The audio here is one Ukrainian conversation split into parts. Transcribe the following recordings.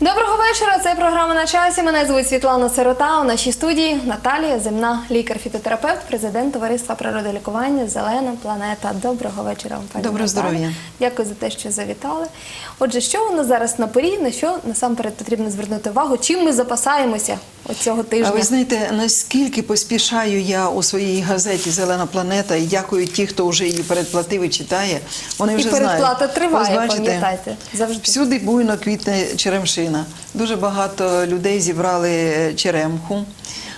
Доброго вечора. Це програма на часі. Мене звуть Світлана Сирота. У нашій студії Наталія Земна, лікар-фітотерапевт, президент товариства природолікування Зелена планета. Доброго вечора, вам, пані Доброго здоров'я. Дякую за те, що завітали. Отже, що у нас зараз на порі? На що насамперед потрібно звернути увагу? Чим ми запасаємося оцього тижня? А ви знаєте, наскільки поспішаю я у своїй газеті Зелена планета і дякую ті, хто вже її передплатив і читає. Вони І вже передплата знають. триває, пам'ятайте, завжди. Всюди буйно квітне черемшина. Дуже багато людей зібрали черемху.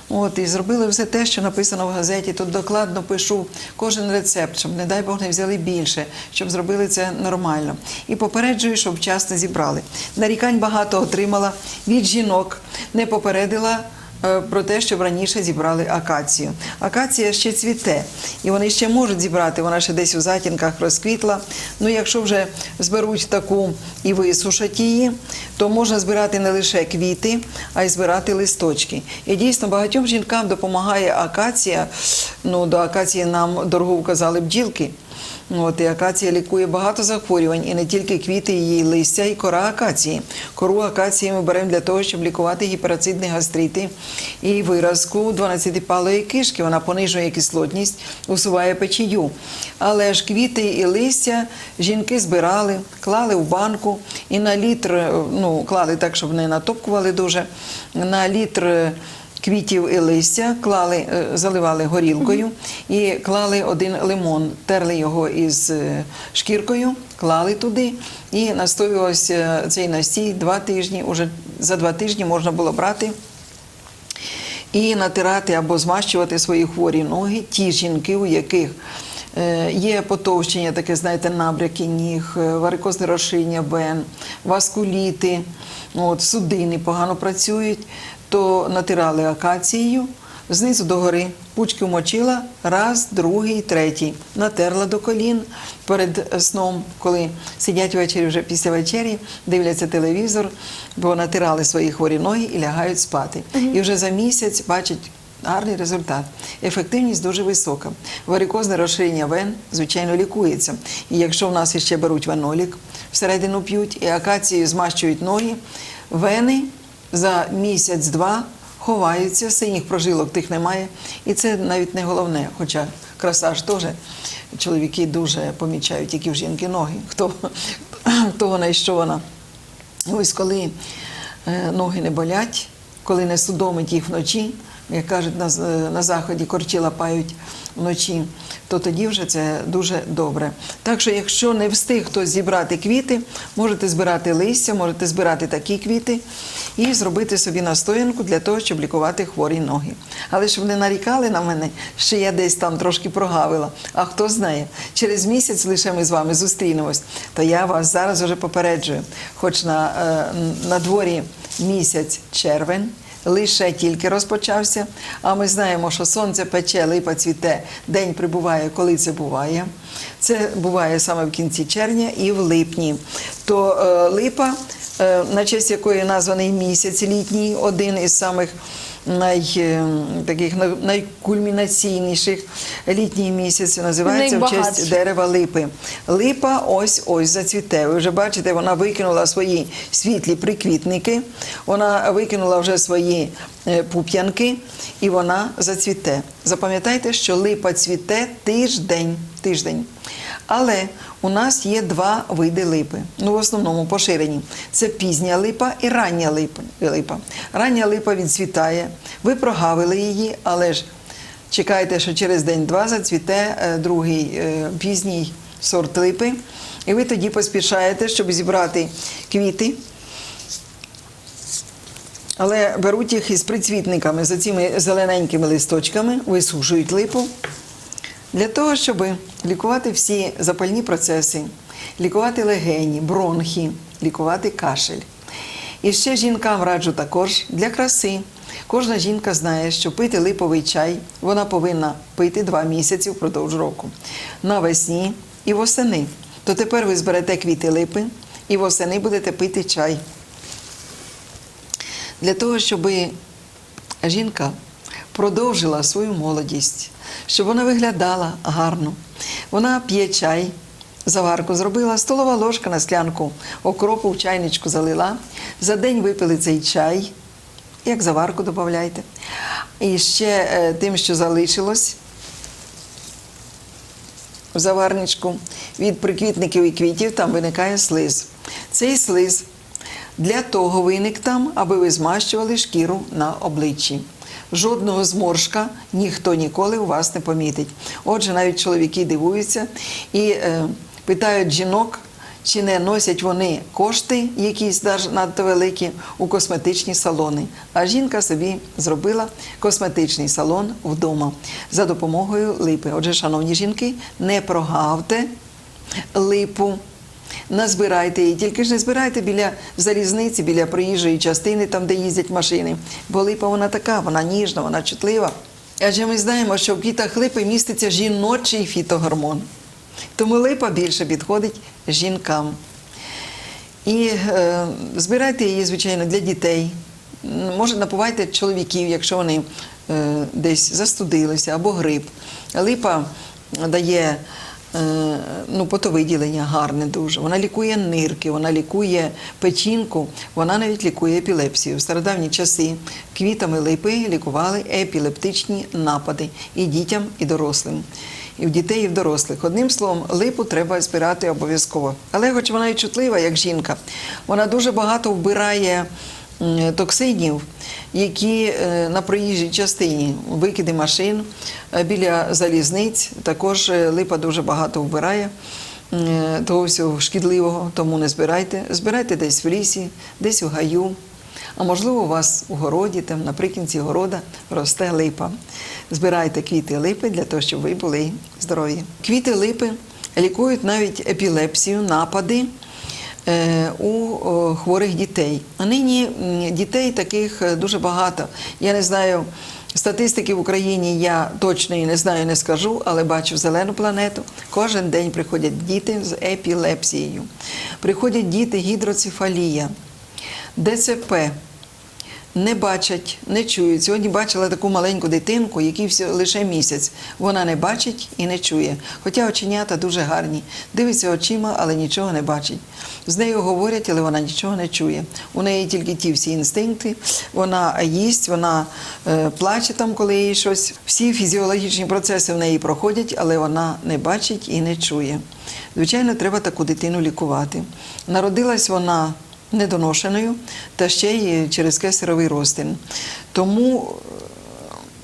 От, і зробили все те, що написано в газеті. Тут докладно пишу кожен рецепт, щоб, не дай Бог, не взяли більше, щоб зробили це нормально. І попереджую, щоб вчасно зібрали. Нарікань багато отримала від жінок, не попередила. Е, Про те, щоб раніше зібрали акацію. Акація ще цвіте, і вони ще можуть зібрати. Вона ще десь у затінках розквітла. Ну, якщо вже зберуть таку і висушать її, то можна збирати не лише квіти, а й збирати листочки. І дійсно багатьом жінкам допомагає акація. Ну, до акації нам дорогу вказали бджілки. От, і акація лікує багато захворювань, і не тільки квіти, її листя, і кора акації. Кору акації ми беремо для того, щоб лікувати гіперацидні гастрити і виразку 12-палої кишки. Вона понижує кислотність, усуває печію. Але ж квіти і листя жінки збирали, клали в банку і на літр, ну, клали так, щоб не натопкували дуже, на літр квітів і листя, клали, е, заливали горілкою і клали один лимон, терли його із е, шкіркою, клали туди і настоювався цей настій два тижні. Уже за два тижні можна було брати. І натирати або змащувати свої хворі ноги, ті жінки, у яких е, є потовщення, таке, знаєте, набряки ніг, варикозне розширення вен, васкуліти, от, судини погано працюють, то натирали акацією, знизу до гори пучки вмочила, раз, другий, третій. Натерла до колін перед сном, коли сидять ввечері вже після вечері, дивляться телевізор, бо натирали свої хворі ноги і лягають спати. І вже за місяць бачать. Гарний результат. Ефективність дуже висока. Варикозне розширення вен, звичайно, лікується. І якщо в нас іще беруть венолік, всередину п'ють і акацією змащують ноги, вени за місяць-два ховаються, синіх прожилок тих немає. І це навіть не головне. Хоча краса ж теж чоловіки дуже помічають, які в жінки ноги, хто, хто вона і що вона. Ось коли е, ноги не болять, коли не судомить їх вночі, як кажуть на, на заході, корчі лапають вночі, то тоді вже це дуже добре. Так що, якщо не встиг хтось зібрати квіти, можете збирати листя, можете збирати такі квіти і зробити собі настоянку для того, щоб лікувати хворі ноги. Але щоб не нарікали на мене, що я десь там трошки прогавила. А хто знає, через місяць лише ми з вами зустрінемось, то я вас зараз вже попереджую. Хоч на, е, на дворі місяць червень. Лише тільки розпочався, а ми знаємо, що сонце пече, липа цвіте, день прибуває, коли це буває. Це буває саме в кінці червня і в липні. То е, липа, е, на честь якої названий місяць літній, один із самих най, е, таких найкульмінаційніших літній місяць називається в честь дерева липи. Липа ось ось зацвіте. Ви вже бачите, вона викинула свої світлі приквітники, вона викинула вже свої пуп'янки і вона зацвіте. Запам'ятайте, що липа цвіте тиждень. тиждень. Але у нас є два види липи. Ну, в основному поширені. Це пізня липа і рання липа. липа. Рання липа відцвітає. Ви прогавили її, але ж чекайте, що через день-два зацвіте е, другий е, пізній сорт липи. І ви тоді поспішаєте, щоб зібрати квіти. Але беруть їх із прицвітниками, з цими зелененькими листочками, висушують липу для того, щоб лікувати всі запальні процеси, лікувати легені, бронхи, лікувати кашель. І ще жінкам раджу також для краси. Кожна жінка знає, що пити липовий чай вона повинна пити два місяці впродовж року. Навесні і восени. То тепер ви зберете квіти липи і восени будете пити чай. Для того, щоб жінка продовжила свою молодість, щоб вона виглядала гарно. Вона п'є чай, заварку зробила, столова ложка на склянку окропу в чайничку залила. За день випили цей чай, як заварку додавайте. І ще е, тим, що залишилось в заварничку від приквітників і квітів там виникає слиз. Цей слиз для того виник там, аби ви змащували шкіру на обличчі. Жодного зморшка ніхто ніколи у вас не помітить. Отже, навіть чоловіки дивуються і е, питають жінок, чи не носять вони кошти, якісь надто великі, у косметичні салони. А жінка собі зробила косметичний салон вдома за допомогою липи. Отже, шановні жінки, не прогавте липу. Назбирайте її, тільки ж не збирайте біля залізниці, біля проїжджої частини, там, де їздять машини. Бо липа вона така, вона ніжна, вона чутлива. Адже ми знаємо, що в квітах липи міститься жіночий фітогормон. Тому липа більше підходить жінкам. І е, збирайте її, звичайно, для дітей. Може, напувайте чоловіків, якщо вони е, десь застудилися або грип. Липа дає ну, потовиділення гарне дуже. Вона лікує нирки, вона лікує печінку, вона навіть лікує епілепсію. В стародавні часи квітами липи лікували епілептичні напади і дітям, і дорослим. І в дітей, і в дорослих. Одним словом, липу треба збирати обов'язково. Але, хоч вона і чутлива, як жінка, вона дуже багато вбирає токсинів, які е, на проїжджій частині викиди машин е, біля залізниць. Також е, липа дуже багато вбирає. Того всього шкідливого, тому не збирайте. Збирайте десь в лісі, десь у гаю. А можливо, у вас у городі, там наприкінці города росте липа. Збирайте квіти липи для того, щоб ви були здорові. Квіти липи лікують навіть епілепсію, напади у хворих дітей. А нині дітей таких е, дуже багато. Я не знаю. Статистики в Україні я точної не знаю, не скажу, але бачу зелену планету. Кожен день приходять діти з епілепсією. Приходять діти гідроцефалія, ДЦП, не бачать, не чують. Сьогодні бачила таку маленьку дитинку, якій лише місяць. Вона не бачить і не чує. Хоча оченята дуже гарні. Дивиться очима, але нічого не бачить. З нею говорять, але вона нічого не чує. У неї тільки ті всі інстинкти. Вона їсть, вона е, плаче там, коли їй щось. Всі фізіологічні процеси в неї проходять, але вона не бачить і не чує. Звичайно, треба таку дитину лікувати. Народилась вона недоношеною та ще й через кесаровий розтин. Тому е,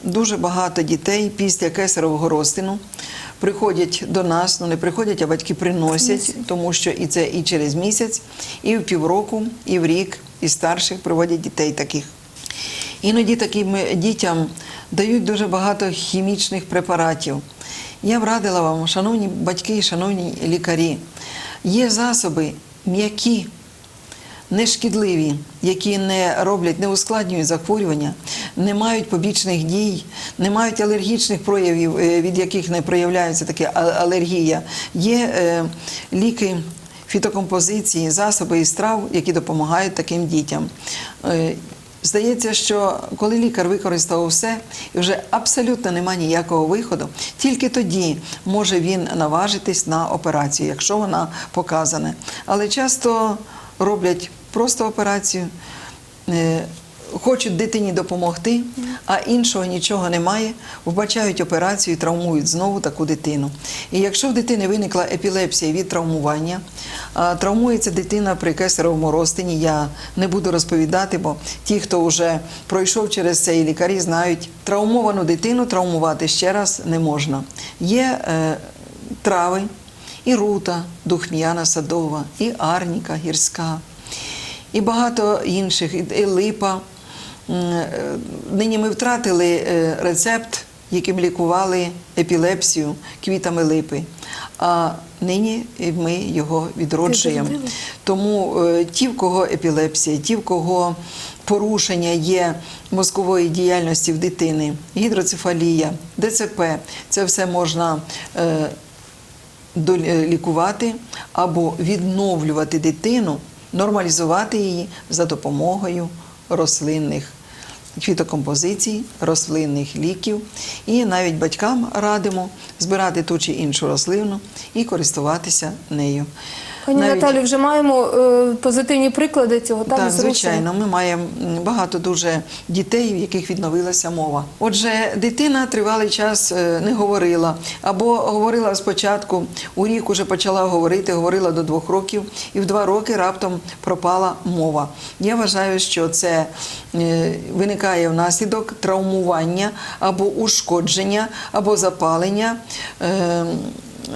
дуже багато дітей після кесарового розтину приходять до нас, ну не приходять, а батьки приносять, тому що і це і через місяць, і в півроку, і в рік, і старших приводять дітей таких. Іноді таким дітям дають дуже багато хімічних препаратів. Я б радила вам, шановні батьки і шановні лікарі, є засоби м'які, нешкідливі, які не роблять, не ускладнюють захворювання, не мають побічних дій, не мають алергічних проявів, е, від яких не проявляється таке а- алергія. Є е, ліки. Фітокомпозиції, засоби і страв, які допомагають таким дітям. Е, Здається, що коли лікар використав все, і вже абсолютно немає ніякого виходу, тільки тоді може він наважитись на операцію, якщо вона показана. Але часто роблять просто операцію, е, хочуть дитині допомогти, а іншого нічого немає, вбачають операцію і травмують знову таку дитину. І якщо в дитини виникла епілепсія від травмування, травмується дитина при кесаровому розтині, я не буду розповідати, бо ті, хто вже пройшов через це, і лікарі знають, травмовану дитину травмувати ще раз не можна. Є е, трави, і рута, духм'яна садова, і арніка гірська, і багато інших, і- липа. Е, Нині ми втратили е, рецепт, яким лікували епілепсію квітами липи. А нині ми його відроджуємо. Тому е, ті, в кого епілепсія, ті, в кого порушення є мозкової діяльності в дитини, гідроцефалія, ДЦП, це все можна. е, до- е, лікувати або відновлювати дитину, нормалізувати її за допомогою рослинних квітокомпозицій, рослинних ліків. І навіть батькам радимо збирати ту чи іншу рослину і користуватися нею. Пані Навіть- Наталі, вже маємо е, позитивні приклади цього, так? так, звичайно, ми маємо багато дуже дітей, в яких відновилася мова. Отже, дитина тривалий час е, не говорила, або говорила спочатку у рік уже почала говорити, говорила до двох років, і в два роки раптом пропала мова. Я вважаю, що це е, виникає внаслідок травмування або ушкодження, або запалення. е,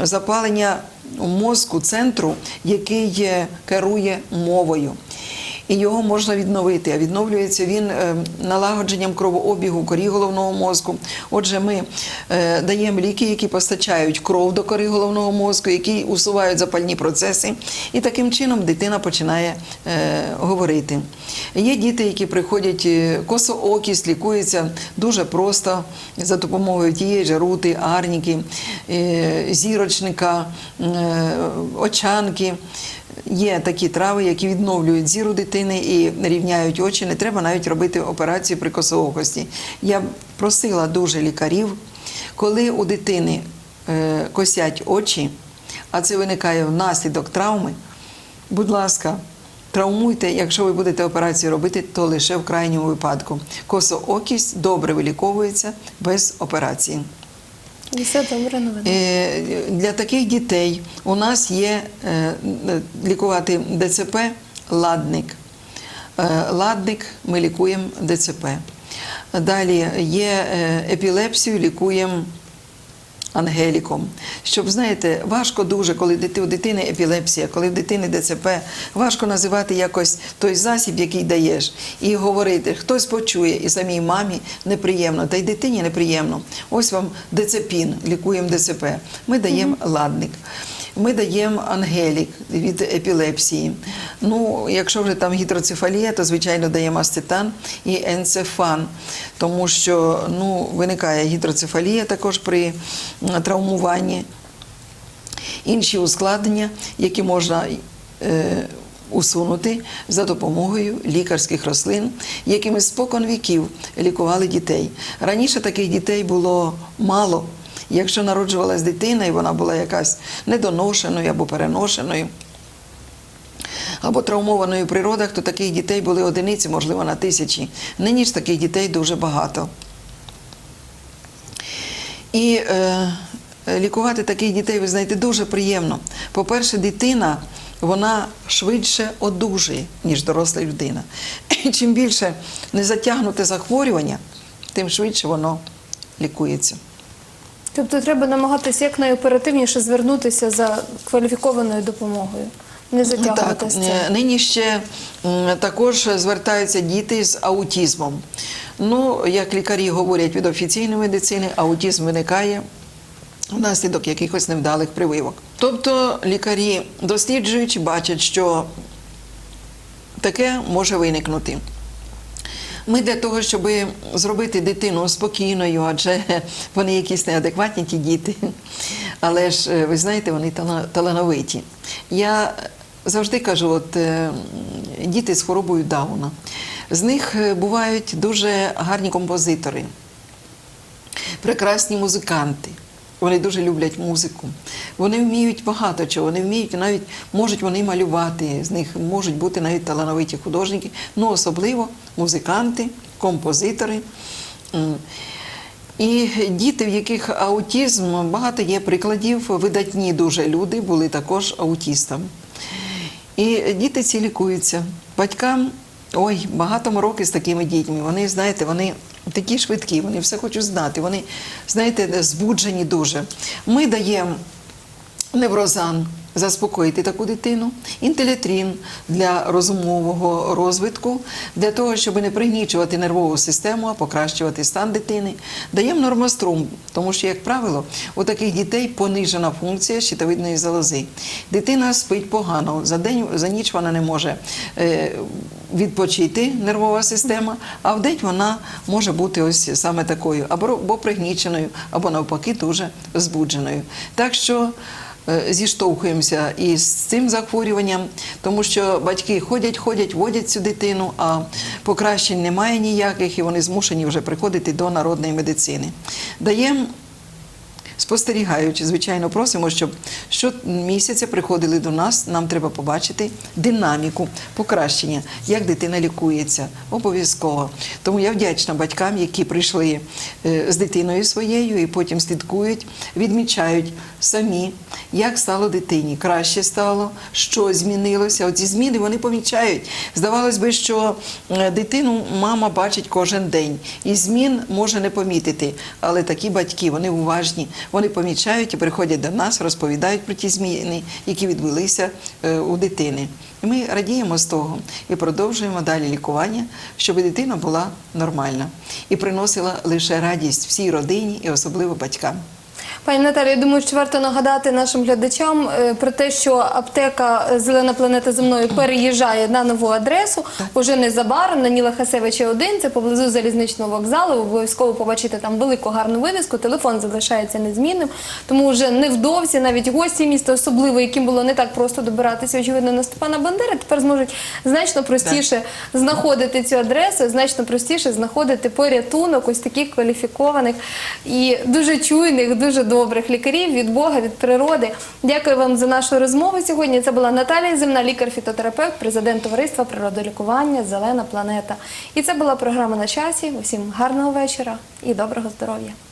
запалення мозку центру, який керує мовою. І його можна відновити. А відновлюється він е, налагодженням кровообігу корі головного мозку. Отже, ми е, даємо ліки, які постачають кров до кори головного мозку, які усувають запальні процеси, і таким чином дитина починає е, говорити. Є діти, які приходять косоокість, лікуються дуже просто за допомогою тієї ж рути, арніки, зірочника, очанки. Є такі трави, які відновлюють зіру дитини і рівняють очі. Не треба навіть робити операцію при косоокості. Я просила дуже лікарів, коли у дитини е, косять очі, а це виникає внаслідок травми. Будь ласка, травмуйте, якщо ви будете операцію робити, то лише в крайньому випадку. Косоокість добре виліковується без операції. Все добре новина. Е, Для таких дітей у нас є е, лікувати ДЦП ладник. Е, Ладник ми лікуємо ДЦП. Далі є епілепсію, лікуємо ангеліком. Щоб знаєте, важко дуже, коли у дитини епілепсія, коли в дитини ДЦП, важко називати якось той засіб, який даєш, і говорити. Хтось почує, і самій мамі неприємно, та й дитині неприємно. Ось вам децепін, лікуємо ДЦП. Ми даємо ладник. Ми даємо ангелік від епілепсії. Ну, якщо вже там гідроцефалія, то звичайно даємо ацетан і енцефан, тому що ну, виникає гідроцефалія також при травмуванні. Інші ускладнення, які можна е, усунути за допомогою лікарських рослин, якими спокон віків лікували дітей. Раніше таких дітей було мало. Якщо народжувалась дитина, і вона була якась недоношеною або переношеною, або травмованою при родах, то таких дітей були одиниці, можливо, на тисячі. Нині ж таких дітей дуже багато. І е, лікувати таких дітей, ви знаєте, дуже приємно. По-перше, дитина вона швидше одужує, ніж доросла людина. Чим більше не затягнуте захворювання, тим швидше воно лікується. Тобто треба намагатися якнайоперативніше звернутися за кваліфікованою допомогою, не затягувати Так, з цим. е, нині ще також звертаються діти з аутізмом. Ну, як лікарі говорять від офіційної медицини, аутизм виникає внаслідок якихось невдалих прививок. Тобто лікарі, досліджуючи, бачать, що таке може виникнути. Ми для того, щоб зробити дитину спокійною, адже вони якісь неадекватні ті діти. Але ж е, ви знаєте, вони талановиті. Я завжди кажу, от е, діти з хворобою Дауна, з них е, бувають дуже гарні композитори, прекрасні музиканти. Вони дуже люблять музику. Вони вміють багато чого. Вони вміють навіть можуть вони малювати. З них можуть бути навіть талановиті художники, ну особливо музиканти, композитори. І діти, в яких аутізм, багато є прикладів, видатні дуже люди були також аутістами. І діти ці лікуються. Батькам ой, багато мороки з такими дітьми. Вони, знаєте, вони такі швидкі, вони все хочуть знати. Вони, знаєте, збуджені дуже. Ми даємо неврозан заспокоїти таку дитину, інтелетрін для розумового розвитку, для того, щоб не пригнічувати нервову систему, а покращувати стан дитини. Даємо нормострум, тому що, як правило, у таких дітей понижена функція щитовидної залози. Дитина спить погано, за день за ніч вона не може е, відпочити нервова система, а в день вона може бути ось саме такою, або, пригніченою, або навпаки, дуже збудженою. Так що зіштовхуємося із цим захворюванням, тому що батьки ходять, ходять, водять цю дитину, а покращень немає ніяких, і вони змушені вже приходити до народної медицини. Даємо Спостерігаючи, звичайно, просимо, щоб щомісяця приходили до нас. Нам треба побачити динаміку покращення, як дитина лікується. Обов'язково. Тому я вдячна батькам, які прийшли е, з дитиною своєю і потім слідкують, відмічають самі, як стало дитині, краще стало, що змінилося. Оці зміни вони помічають. Здавалось би, що е, дитину мама бачить кожен день, і змін може не помітити. Але такі батьки, вони уважні, вони помічають і приходять до нас, розповідають про ті зміни, які відбулися е, у дитини. І ми радіємо з того і продовжуємо далі лікування, щоб дитина була нормальна і приносила лише радість всій родині і особливо батькам. Пані Наталі, я думаю, що варто нагадати нашим глядачам е, про те, що аптека е, Зелена планета земною переїжджає на нову адресу. Уже незабаром на Ніла Хасевича 1, це поблизу залізничного вокзалу. Обов'язково побачите там велику гарну вивіску. Телефон залишається незмінним. Тому вже невдовзі навіть гості міста, особливо яким було не так просто добиратися, очевидно, на Степана Бандери, тепер зможуть значно простіше знаходити цю адресу, значно простіше знаходити порятунок ось таких кваліфікованих і дуже чуйних, дуже добрих лікарів від Бога, від природи. Дякую вам за нашу розмову сьогодні. Це була Наталія Земна, лікар-фітотерапевт, президент товариства природолікування Зелена планета. І це була програма на часі. Усім гарного вечора і доброго здоров'я.